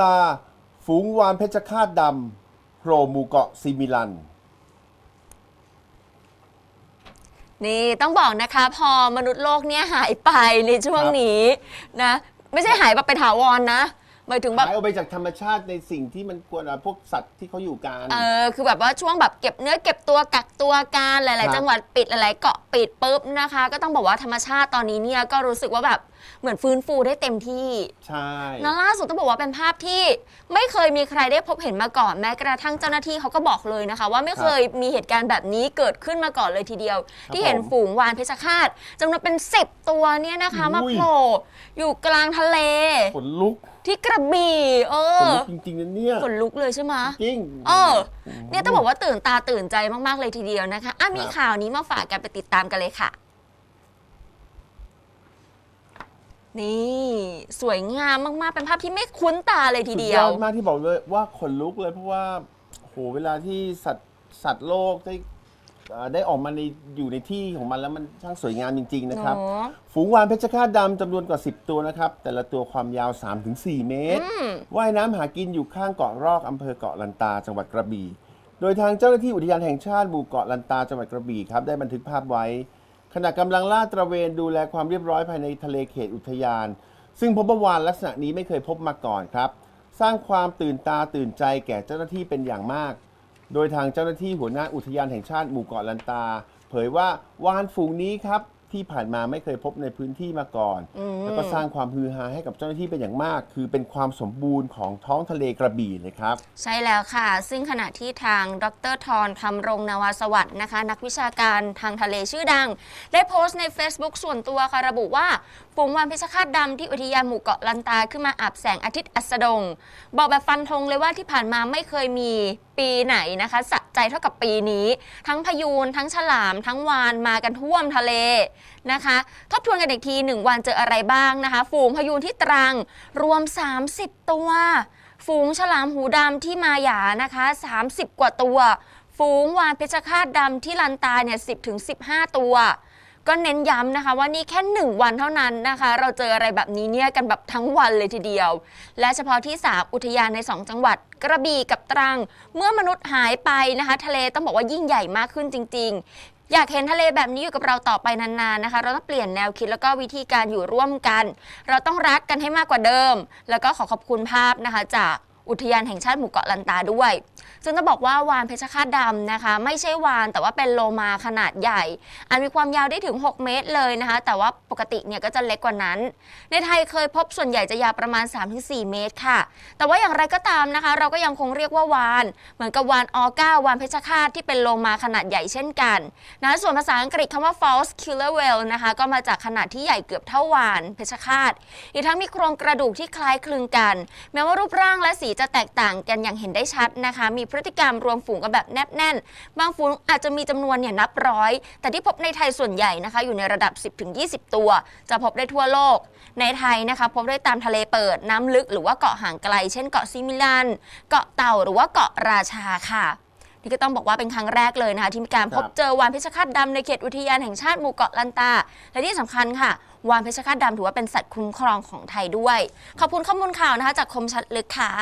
ตา ฝูงวานเพชรฆาตดำโผล่หมู่เกาะซิมิลันนี่ต้องบอกนะคะพอมนุษย์โลกเนี่ยหายไปในช่วงครับนี้นะ ไม่ใช่หายแบบเป็นถาวรนะ หมายถึงแบบ หายออกไปจากธรรมชาติในสิ่งที่มันควรอะพวกสัตว์ที่เขาอยู่กัน เออคือแบบว่าช่วงแบบเก็บเนื้อเก็บตัวกักตัวการหครัลาย บ ๆ จังหวัดปิดหลายๆเกาะปิดปุ๊บนะคะ ก็ต้องบอกว่าธรรมชาติตอนนี้เนี่ยก็รู้สึกว่าแบบเหมือนฟื้นฟูได้เต็มที่ใช่ นะล่าสุดต้องบอกว่าเป็นภาพที่ไม่เคยมีใครได้พบเห็นมาก่อนแม้กระทั่งเจ้าหน้าที่เขาก็บอกเลยนะคะ ว่าไม่เคยมีเหตุการณ์แบบนี้เกิดขึ้นมาก่อนเลยทีเดียวที่เห็นฝูงวานเพชรฆาตจำนวนเป็นสิบตัวเนี่ยนะคะมาโผล่อยู่กลางทะเล ขนลุก ที่กระบี่ เอขนอลุกจริงๆนะเนี่ยขนลุกเลยใช่ไหมจริง เออ เนี่ยต้องบอกว่าตื่นตาตื่นใจมาก ๆ เลยทีเดียวนะคะ อะ มีข่าวนี้มาฝากกันไปติดตามกันเลยค่ะ นี่ สวยงามมาก ๆ เป็นภาพที่ไม่คุ้นตาเลยทีเดียว สุดอดมากที่บอกเลยว่าขนลุกเลยเพราะว่าโหเวลาที่สัตว์สัตว์โลกได้ เอ่อได้ออกมาในอยู่ในที่ของมันแล้วมันช่างสวยงามจริง ๆ นะครับ เนอะ ฝูงวานเพชรฆาตดำจำนวนกว่า 10 ตัวนะครับ แต่ละตัวความยาว 3-4 เมตร ว่ายน้ำหากินอยู่ข้างเกาะรอกอำเภอเกาะลันตาจังหวัดกระบี่ โดยทางเจ้าหน้าที่อุทยานแห่งชาติหมู่เกาะลันตาจังหวัดกระบี่ครับได้บันทึกภาพไว้ ขณะกำลังลาดตระเวนดูแลความเรียบร้อยภายในทะเลเขตอุทยาน ซึ่งพบว่าวานลักษณะนี้ไม่เคยพบมาก่อนครับ สร้างความตื่นตาตื่นใจแก่เจ้าหน้าที่เป็นอย่างมาก โดยทางเจ้าหน้าที่หัวหน้าอุทยานแห่งชาติหมู่เกาะลันตา เผยว่าวานฝูงนี้ครับที่ผ่านมาไม่เคยพบในพื้นที่มาก่อนแล้วก็สร้างความฮือฮาให้กับเจ้าหน้าที่เป็นอย่างมาก คือเป็นความสมบูรณ์ของท้องทะเลกระบี่เลยครับ ใช่แล้วค่ะ ซึ่งขณะที่ทางดรทรทำรงนาวาสวัสด์นะคะ นักวิชาการทางทะเลชื่อดัง ได้โพสต์ใน Facebook ส่วนตัวค่ะระบุว่าฝูงวานเพชรฆาตดำที่อุทยานหมู่เกาะลันตาขึ้นมาอาบแสงอาทิตย์อัสดง บอกแบบฟันธงเลยว่าที่ผ่านมาไม่เคยมี ปีไหนนะคะสะใจเท่ากับปีนี้ ทั้งพายูนทั้งฉลาม ทั้งวานมากันท่วมทะเลนะคะ ทบทวนกันอีกทีหนึ่งวันเจออะไรบ้างนะคะ ฝูงพายูนที่ตรังรวม 30 ตัว ฝูงฉลามหูดำที่มาหยานะคะ 30 กว่าตัว ฝูงวานเพชรฆาตดำที่ลันตาเนี่ย10ถึง15 ตัว ก็เน้นย้ำนะคะ ว่านี่แค่ 1 วันเท่านั้นนะคะ เราเจออะไรแบบนี้เนี่ยกันแบบทั้งวันเลยทีเดียว และเฉพาะที่3อุทยานใน 2 จังหวัด กระบี่กับตรัง เมื่อมนุษย์หายไปนะคะ ทะเลต้องบอกว่ายิ่งใหญ่มากขึ้นจริง ๆ อยากเห็นทะเลแบบนี้อยู่กับเราต่อไปนานๆนะคะ เราต้องเปลี่ยนแนวคิดแล้วก็วิธีการอยู่ร่วมกัน เราต้องรักกันให้มากกว่าเดิม แล้วก็ขอขอบคุณภาพนะคะจาก อุทยานแห่งชาติหมู่เกาะลันตาด้วย ซึ่งต้องบอกว่าวานเพชรฆาตดำนะคะ ไม่ใช่วานแต่ว่าเป็นโลมาขนาดใหญ่ อันมีความยาวได้ถึง 6 เมตรเลยนะคะ แต่ว่าปกติเนี่ยก็จะเล็กกว่านั้น ในไทยเคยพบส่วนใหญ่จะยาวประมาณ 3-4 เมตรค่ะ แต่ว่าอย่างไรก็ตามนะคะ เราก็ยังคงเรียกว่าวาน เหมือนกับวานออก้าวานเพชรฆาตที่เป็นโลมาขนาดใหญ่เช่นกันนะส่วนภาษาอังกฤษคำว่า false killer whale นะคะก็มาจากขนาดที่ใหญ่เกือบเท่าวานเพชรฆาตอีกทั้งมีโครงกระดูกที่คล้ายคลึงกัน แม้ว่ารูปร่างและสีจะแตกต่างกันอย่างเห็นได้ชัดนะคะ มีพฤติกรรมรวมฝูงกันแบบแนบแน่น บางฝูงอาจจะมีจำนวนเนี่ยนับร้อย แต่ที่พบในไทยส่วนใหญ่นะคะ อยู่ในระดับ 10-20 ตัว จะพบได้ทั่วโลก ในไทยนะคะพบได้ตามทะเลเปิดน้ำลึกหรือว่าเกาะห่างไกล เช่นเกาะซิมิลัน เกาะเต่าหรือว่าเกาะราชาค่ะ นี่ก็ต้องบอกว่าเป็นครั้งแรกเลยนะคะที่มีการพบครับเจอวานเพชรฆาตดำในเขตอุทยานแห่งชาติหมู่เกาะลันตา และที่สำคัญค่ะวานเพชรฆาตดำถือว่าเป็นสัตว์คุ้มครองของไทยด้วย ขอบคุณข้อมูลข่าวนะคะจากคมชัดลึกค่ะ